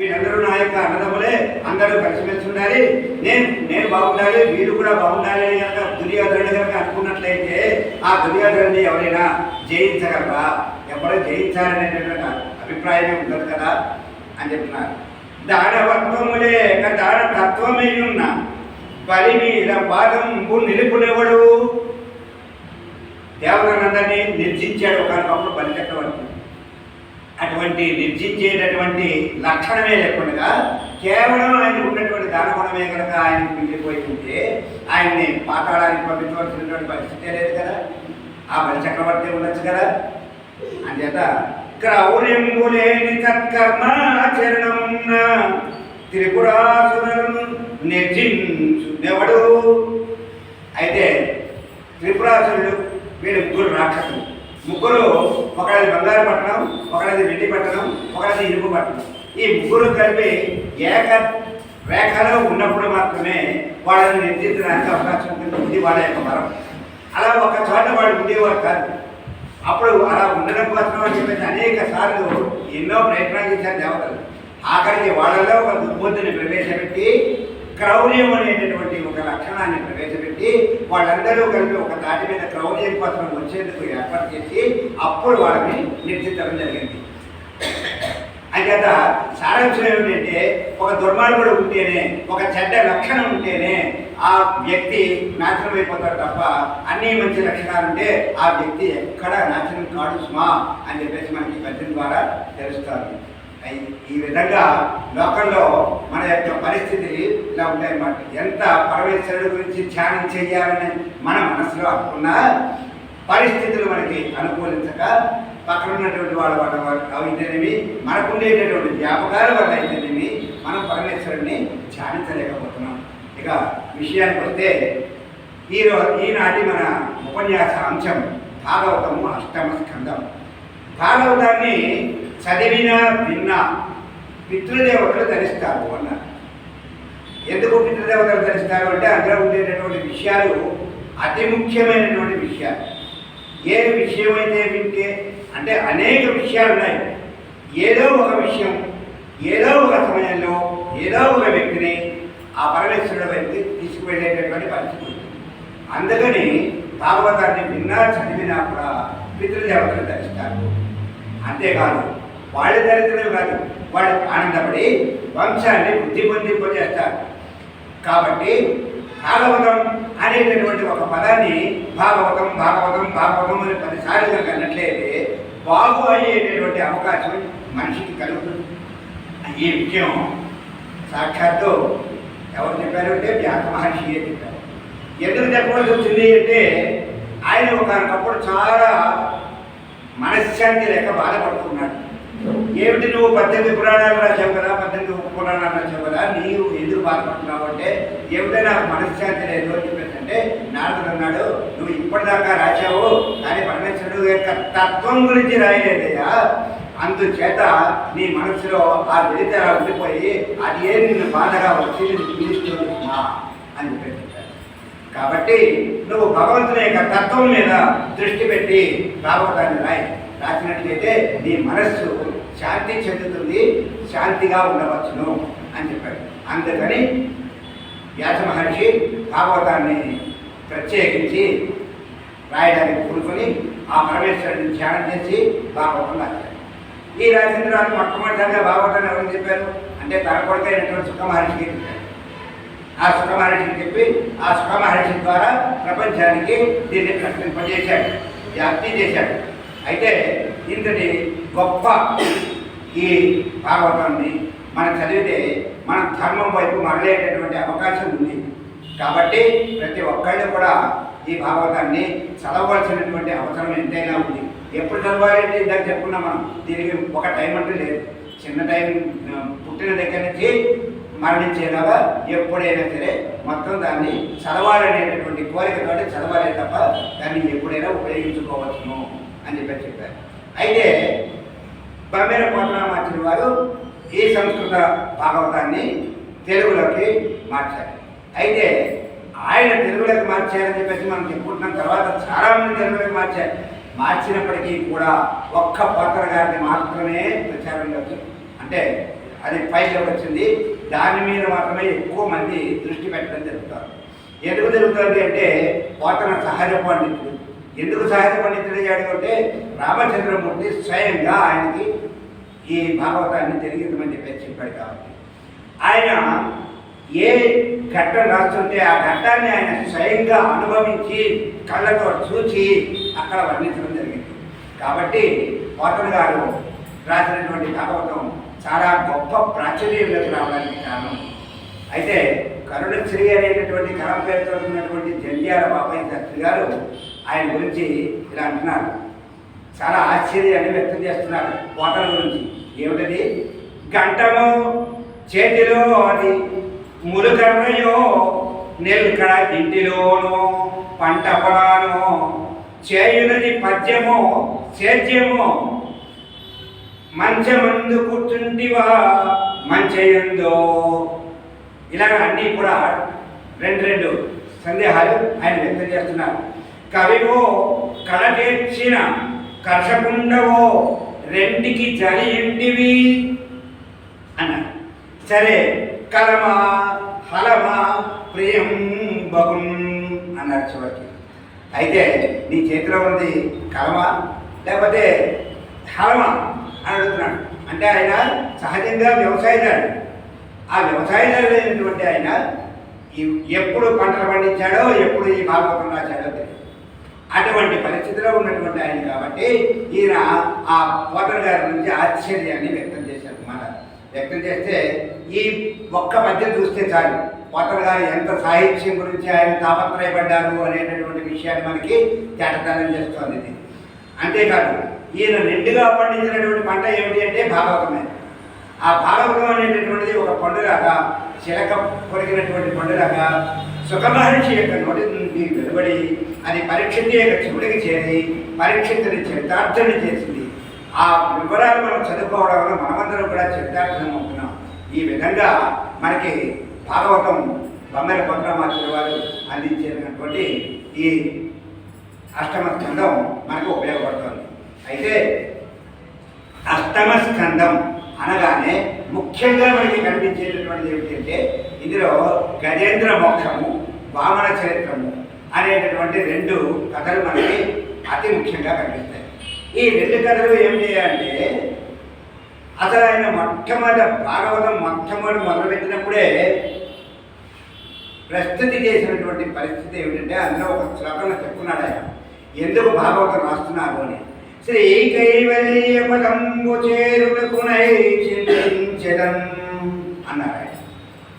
వీళ్ళందరూ నా యొక్క అన్నదమ్ములే అందరూ కలిసిమెలిసి ఉండాలి. నేను నేను బాగుండాలి వీళ్ళు కూడా బాగుండాలి అని కనుక దుర్యోధనుడు కనుక అనుకున్నట్లయితే ఆ దుర్యోధనుడిని ఎవరైనా జయించగలరా? ఎవరు జయించాలనేటటువంటి అభిప్రాయమే ఉండదు కదా అని చెప్తున్నారు. దానవత్వములే దాన తత్వమై ఉన్న బలి మీద పాదంబు నిలుపునెవడు? దేవతలందరినీ నిర్జించాడు ఒకనొకప్పుడు బలి చక్రవర్తి. అటువంటి నిర్జించేటటువంటి లక్షణమే లేకుండా కేవలం ఆయనకు ఉన్నటువంటి దానగుణమే కనుక ఆయనకు మిగిలిపోయి ఉంటే ఆయన్ని పాతాళానికి పంపించవలసినటువంటి పరిస్థితే లేదు కదా. ఆ బలి చక్రవర్తి ఉండొచ్చు కదా. అంచేత క్రౌర్యంబు లేని సత్కర్మాచరణమున్న త్రిపురాసురులను నిర్జించునెవడు? అయితే త్రిపురాసురుడు వీళ్ళు ముగ్గురు రాక్షసులు ముగ్గురు ఒకళ్ళది బంగారు పట్టణం ఒకళ్ళది వెండి పట్టణం ఒకళ్ళది ఇనుపు పట్టణం. ఈ ముగ్గురు కలిపి ఏక రేఖలో ఉన్నప్పుడు మాత్రమే వాళ్ళని నిర్దించడానికి అవకాశం ఉంటుంది ఇది వాళ్ళ యొక్క వరం. అలా ఒక చోట వాళ్ళు ఉండేవారు కాదు. అప్పుడు అలా ఉండడం కోసం అని చెప్పేసి అనేక సార్లు ఎన్నో ప్రయత్నాలు చేశారు దేవతలు. ఆఖరికి వాళ్ళలో ఒక దుర్బుద్ధిని ప్రవేశపెట్టి క్రౌర్యం అనేటటువంటి ఒక లక్షణాన్ని ప్రవేశపెట్టి వాళ్ళందరూ కలిపి ఒక దాటి మీద క్రౌర్యం కోసం వచ్చేందుకు ఏర్పాటు చేసి అప్పుడు వాళ్ళని నిర్దితం జరిగింది. అంచేత సారాంశం ఏమిటంటే ఒక దుర్మార్గుడు ఉంటేనే ఒక చెడ్డ లక్షణం ఉంటేనే ఆ వ్యక్తి నాశనం అయిపోతాడు తప్ప అన్ని మంచి లక్షణాలు ఉంటే ఆ వ్యక్తి ఎక్కడ నాశనం కాడు స్మా అని చెప్పేసి మనకి పద్యం ద్వారా తెలుస్తారు ఈ విధంగా లోకంలో మన యొక్క పరిస్థితి ఇలా ఉంటాయన్నమాట ఎంత పరమేశ్వరుడు గురించి ధ్యానం చేయాలని మన మనసులో అనుకున్నా పరిస్థితులు మనకి అనుకూలించక పక్కన ఉన్నటువంటి వాళ్ళ వల్ల వల్ల అయితేనేమి మనకు ఉండేటటువంటి వ్యాపకాల వల్ల అయితేనేమి మనం పరమేశ్వరుడిని ధ్యానించలేకపోతున్నాం. ఇక విషయానికి వస్తే ఈరో ఈనాటి మన ఉపన్యాస అంశం భాగవతము అష్టమ స్కందం. భాగవతాన్ని చదివినా విన్నా పితృదేవతలు ధరిస్తారు అన్నారు. ఎందుకు పితృదేవతలు ధరిస్తారు అంటే అందులో ఉండేటటువంటి విషయాలు అతి ముఖ్యమైనటువంటి విషయాలు. ఏ విషయమైతే వింటే అంటే అనేక విషయాలు ఉన్నాయి. ఏదో ఒక విషయం ఏదో ఒక సమయంలో ఏదో ఒక వ్యక్తిని ఆ పరమేశ్వరుడు వైపు తీసుకువెళ్ళేటటువంటి పరిస్థితి అందుకని భాగవతాన్ని విన్నా చదివినా కూడా పితృదేవతలు ధరిస్తారు. అంతేకాదు వాళ్ళ దరిద్రం కాదు వాళ్ళు ఆనందపడి వంశాన్ని వృద్ధి పొందింపజేస్తారు కాబట్టి భాగవతం అనేటటువంటి ఒక పదాన్ని భాగవతం భాగవతం భాగవతం అని పదిసార్లు కనుక అన్నట్లయితే బాగు అయ్యేటటువంటి అవకాశం మనిషికి కలుగుతుంది. ఈ విషయం సాక్షాత్తు ఎవరు చెప్పారు అంటే వ్యాస మహర్షి చెప్పారు. ఎందుకు చెప్పవలసి వచ్చింది అంటే ఆయన ఒకనొకప్పుడు చాలా మనశ్శాంతి లేక బాధపడుతున్నాడు. ఏమిటి నువ్వు పద్దెనిమిది పురాణాలు రాసావు కదా పద్దెనిమిది ఉప పురాణాలు రాసావు కదా నీవు ఎందుకు బాధపడుతున్నావు అంటే ఏమిటో నాకు మనశ్శాంతి లేదు అని చెప్పేసి అంటే నారదుడు అన్నాడు నువ్వు ఇప్పటిదాకా రాశావు కానీ పరమేశ్వరుడు యొక్క తత్వం గురించి రాయలేదయ్యా. అందుచేత నీ మనసులో ఆ వెళితే ఉండిపోయి అది ఏ నిన్ను బాధగా వచ్చి నిన్ను పీడిస్తుంది అని చెప్పేసి కాబట్టి నువ్వు భగవంతుని యొక్క తత్వం మీద దృష్టి పెట్టి భాగవతాన్ని రాయి. రాసినట్లయితే నీ మనస్సు శాంతి చెందుతుంది శాంతిగా ఉండవచ్చును అని చెప్పాడు. అందుకని వ్యాస మహర్షి భాగవతాన్ని ప్రత్యేకించి రాయడానికి కూడుకొని ఆ పరమేశ్వరుని ధ్యానం చేసి భాగవతం రాశారు ఈ రాసిన తర్వాత మొట్టమొదటిసారిగా భాగవతాన్ని ఎవరు చెప్పారు? అంటే తన కొడుకైనటువంటి సుఖ మహర్షికి చెప్పారు. ఆ సుఖమహర్షికి చెప్పి ఆ సుఖమహర్షి ద్వారా ప్రపంచానికి దీన్ని ప్రకటింపజేశాడు. వ్యాప్తి చేశాడు. అయితే ఇంతటి గొప్ప ఈ భాగవతాన్ని మనం చదివితే మన ధర్మం వైపు మరలేటటువంటి అవకాశం ఉంది. కాబట్టి ప్రతి ఒక్కళ్ళు కూడా ఈ భాగవతాన్ని చదవవలసినటువంటి అవసరం ఎంతైనా ఉంది. ఎప్పుడు చదవాలి ఇందాక చెప్పుకున్నాం మనం. దీనికి ఒక టైం అంటూ లేదు. చిన్న టైం పుట్టిన దగ్గర నుంచి మరణించేలాగా ఎప్పుడైనా సరే మొత్తం దాన్ని చదవాలనేటటువంటి కోరికతో చదవాలే తప్ప దాన్ని ఎప్పుడైనా ఉపయోగించుకోవచ్చును అని చెప్పి చెప్పారు. అయితే బమ్మేర పోతనామాచార్య వారు ఈ సంస్కృత భాగవతాన్ని తెలుగులోకి మార్చారు. అయితే ఆయన తెలుగులోకి మార్చారని చెప్పేసి మనం చెప్పుకుంటున్నాం. తర్వాత చాలా మంది తెలుగులోకి మార్చారు. మార్చినప్పటికీ కూడా ఒక్క పాత్ర గారిని మాత్రమే ప్రచారంలోకి అంటే అది పైకి వచ్చింది. దాని మీద మాత్రమే ఎక్కువ మంది దృష్టి పెట్టడం జరుగుతారు. ఎందుకు జరుగుతుంది అంటే పోతన సహజ పండితుడు. ఎందుకు సహజ పండితుడు అయ్యాడు అంటే రామచంద్రమూర్తి స్వయంగా ఆయనకి ఈ భాగవతాన్ని తెలియదమని చెప్పేసి చెప్పాడు కాబట్టి. ఆయన ఏ ఘట్టం రాస్తుంటే ఆ ఘట్టాన్ని ఆయన స్వయంగా అనుభవించి కళ్ళతో చూచి అక్కడ వర్ణించడం జరిగింది. కాబట్టి పోతన గారు రాసినటువంటి భాగవతం చాలా గొప్ప ప్రాచుర్యంలోకి రావడానికి కారణం. అయితే కరుణశ్రీ అనేటటువంటి కలం పేరుతో ఉన్నటువంటి జంధ్యాల బాబాయ్ శాస్త్రి గారు ఆయన గురించి ఇలా అంటున్నారు. చాలా ఆశ్చర్యాన్ని వ్యక్తం చేస్తున్నారు కోటల గురించి. ఏమిటది? గంటము చేతిలో అది ములుకర్రయో నెల్కడ ఇంటిలోనో పంట పొలానో చేయునది పద్యమో సేద్యమో మంచమందు కూర్చుంటివా? మంచయందో? ఇలాగ అన్నీ కూడా రెండు రెండు సందేహాలు ఆయన వ్యక్తం చేస్తున్నారు. కవివో కళ తీర్చిన కర్షకుండవో రెంటికి జరి ఏంటివి అన్నారు. సరే కలమా హలమా ప్రియం బగుం అన్నారు చివరికి. అయితే నీ చేతిలో ఉంది కలమా? లేకపోతే హలమా? అని అడుగుతున్నాడు అంటే ఆయన సహజంగా వ్యవసాయదారుడు. ఆ వ్యవసాయదారుడు అయినటువంటి ఆయన ఈ- ఎప్పుడు పంటలు పండించాడో ఎప్పుడు ఈ భాగవతం రాశాడో తెలియదు. అటువంటి పరిస్థితిలో ఉన్నటువంటి ఆయన కాబట్టి ఈయన ఆ పోతన గారి నుంచి ఆశ్చర్యాన్ని వ్యక్తం చేశారు మాట వ్యక్తం చేస్తే ఈ ఒక్క పద్యం చూస్తే చాలు. పోతన గారు ఎంత సాహిత్యం గురించి ఆయన తాపత్రయపడ్డారు అనేటటువంటి విషయాన్ని మనకి తేటతనం చేస్తోంది. ఇది అంతేకాదు ఈయన నిండుగా పండించినటువంటి పంట ఏమిటి అంటే భాగవతమే. ఆ భాగవతం అనేటటువంటిది ఒక పండులాగా చిలక కొరికినటువంటి పండులాగా సుఖమహర్షి యొక్క నోటి నుండి వెలువడి అది పరీక్షిత్ యొక్క చెవుడికి చేరి పరీక్షితుని చరితార్థుని చేసింది. ఆ వివరాలు మనం చదువుకోవడం వల్ల మనమందరం కూడా చరితార్థం అవుతున్నాం. ఈ విధంగా మనకి భాగవతం బొమ్మల భద్రమాచార్య వారు అందించినటువంటి ఈ అష్టమ చందం అయితే అష్టమ స్కందం అనగానే ముఖ్యంగా మనకి కనిపించేటటువంటిది ఏమిటంటే ఇందులో గజేంద్ర మోక్షము వామన చరిత్రము అనేటటువంటి రెండు కథలు మనకి అతి ముఖ్యంగా కనిపిస్తాయి. ఈ రెండు కథలు ఏం చేయాలంటే అసలు ఆయన మొట్టమొదటి భాగవతం మొట్టమొదటి మొదలుపెట్టినప్పుడే ప్రస్తుతి చేసినటువంటి పరిస్థితి ఏమిటంటే అందులో ఒక శ్లోకంలో చెప్పుకున్నాడు ఆయన. ఎందుకు భాగవతం రాస్తున్నారు అని. శ్రీ కైవల్య పదంబు చేరుటకునై చింతించడం అన్నారు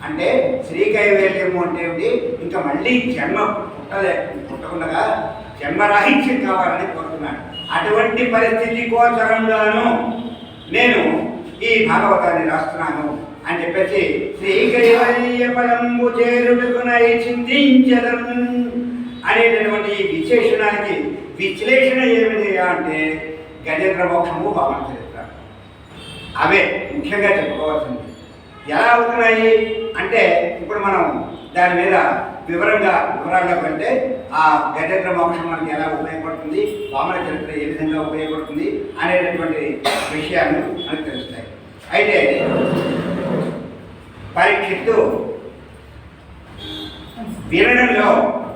అంటే శ్రీ కైవల్యము అంటే ఏమిటి? ఇంకా మళ్ళీ జన్మ పుట్టలే పుట్టకుండా జన్మరాహిత్యం కావాలని కోరుతున్నాడు అటువంటి పరిస్థితి కోసరంగాను నేను ఈ భాగవతాన్ని రాస్తున్నాను అని చెప్పేసి శ్రీ కైవల్య పదంబు చేరుటకునై చింతించడం అనేటటువంటి ఈ విశేషణానికి విశ్లేషణ ఏమిటి అంటే గజేంద్ర మోక్షము భావన చరిత్ర. అవే ముఖ్యంగా చెప్పుకోవాల్సింది. ఎలా అవుతున్నాయి? అంటే ఇప్పుడు మనం దాని మీద వివరంగా వివరంగా కంటే ఆ గజేంద్ర మోక్షం మనకి ఎలా ఉపయోగపడుతుంది? వామన చరిత్ర ఏ విధంగా ఉపయోగపడుతుంది? అనేటటువంటి విషయాలు మనకు తెలుస్తాయి. అయితే పరీక్షిత్తు వినడంలో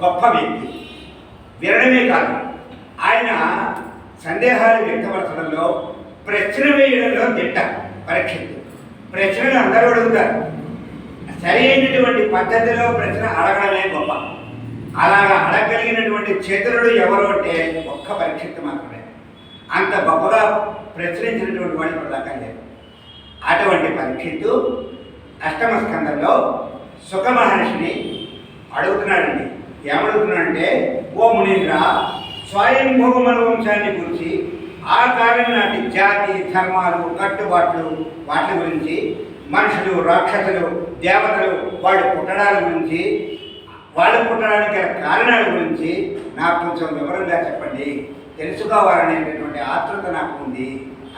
గొప్ప వ్యక్తి. వినడమే కాదు ఆయన సందేహాలు వ్యక్తపరచడంలో ప్రశ్న వేయడంలో దిట్ట పరీక్షిత్తు ప్రశ్నలు అందరూ అడుగుతారు. సరైనటువంటి పద్ధతిలో ప్రశ్న అడగడమే గొప్ప. అలాగా అడగగలిగినటువంటి చేతులుడు ఎవరు అంటే ఒక్క పరీక్షిత్తు మాత్రమే. అంత గొప్పగా ప్రచురించినటువంటి వాళ్ళు ఇప్పుడు లేదు. అటువంటి పరీక్షిత్తు అష్టమ స్కందంలో సుఖ మహర్షిని అడుగుతున్నాడండి. ఏమడుగుతున్నాడంటే ఓ మునీంద్ర స్వయంభవ మన వంశాన్ని గురించి ఆ కాలం నాటి జాతి ధర్మాలు కట్టుబాట్లు వాటి గురించి మనుషులు రాక్షసులు దేవతలు వాళ్ళు పుట్టడాల గురించి వాళ్ళు పుట్టడానికి గల కారణాల గురించి నాకు కొంచెం వివరంగా చెప్పండి. తెలుసుకోవాలనేటటువంటి ఆతృత నాకు ఉంది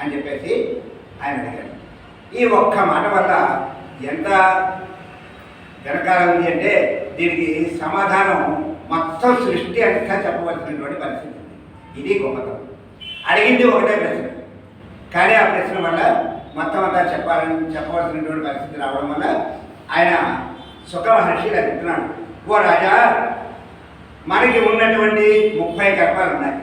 అని చెప్పేసి ఆయన అడిగాడు. ఈ ఒక్క మాట వల్ల ఎంత వెనకాల ఉంది అంటే దీనికి సమాధానం మొత్తం సృష్టి అంతా చెప్పవలసినటువంటి పరిస్థితి ఇది గొప్పతనం. అడిగింది ఒకటే ప్రశ్న. కానీ ఆ ప్రశ్న వల్ల మొత్తం అంతా చెప్పాలని చెప్పవలసినటువంటి పరిస్థితి రావడం వల్ల ఆయన సుఖ మహర్షి చెప్తున్నాడు ఓ రాజా మనకి ఉన్నటువంటి ముప్పై కల్పాలు ఉన్నాయి.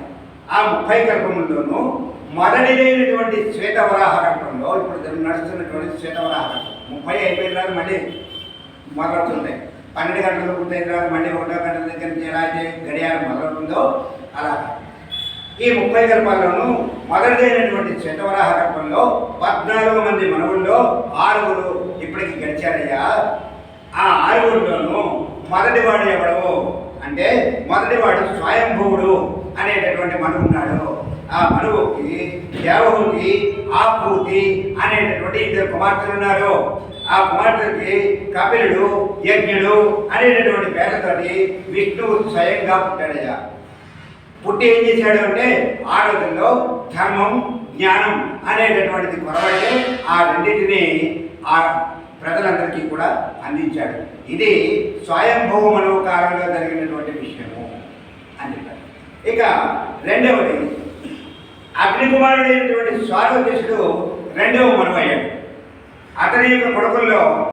ఆ ముప్పై కల్పముల్లోనూ మొదటిదైనటువంటి శ్వేతవరాహ కల్పంలో ఇప్పుడు నడుస్తున్నటువంటి శ్వేతవరాహ కల్పం ముప్పై అయిపోయిన మళ్ళీ మొదలవుతుంటాయి. పన్నెండు గంటలకు పూర్తయిన తర్వాత మళ్ళీ ఒకటో గంటల దగ్గర నుంచి ఎలా అయితే గడియారం మొదలవుతుందో అలా. ఈ ముప్పై కల్పాల్లోనూ మొదటిదైనటువంటి శ్వేతవరాహ కల్పంలో పద్నాలుగు మంది మనవుల్లో ఆరుగురు ఇప్పటికి గడిచారయ్యా. ఆ ఆరుగురిలోనూ మొదటివాడు ఎవడు అంటే మొదటివాడు స్వయంభువుడు అనేటటువంటి మనువు ఉన్నాడు. ఆ మనువుకి దేవహూతి ఆపూతి అనేటటువంటి ఇద్దరు కుమార్తెలు ఉన్నారు. ఆ కుమార్తెకి కపిలుడు యజ్ఞుడు అనేటటువంటి పేరుతోటి విష్ణువు స్వయంగా పుట్టాడయ్యా. పుట్టి ఏం చేశాడు అంటే ఆ రోజుల్లో ధర్మం జ్ఞానం అనేటటువంటిది కొరవడే ఆ రెండింటిని ఆ ప్రజలందరికీ కూడా అందించాడు. ఇది స్వయంభవ మనవ జరిగినటువంటి విషయము అని చెప్పారు. ఇక రెండవది అగ్నికుమారుడైనటువంటి స్వారోదేశుడు రెండవ మనమయ్యాడు అతని యొక్క కొడుకుల్లో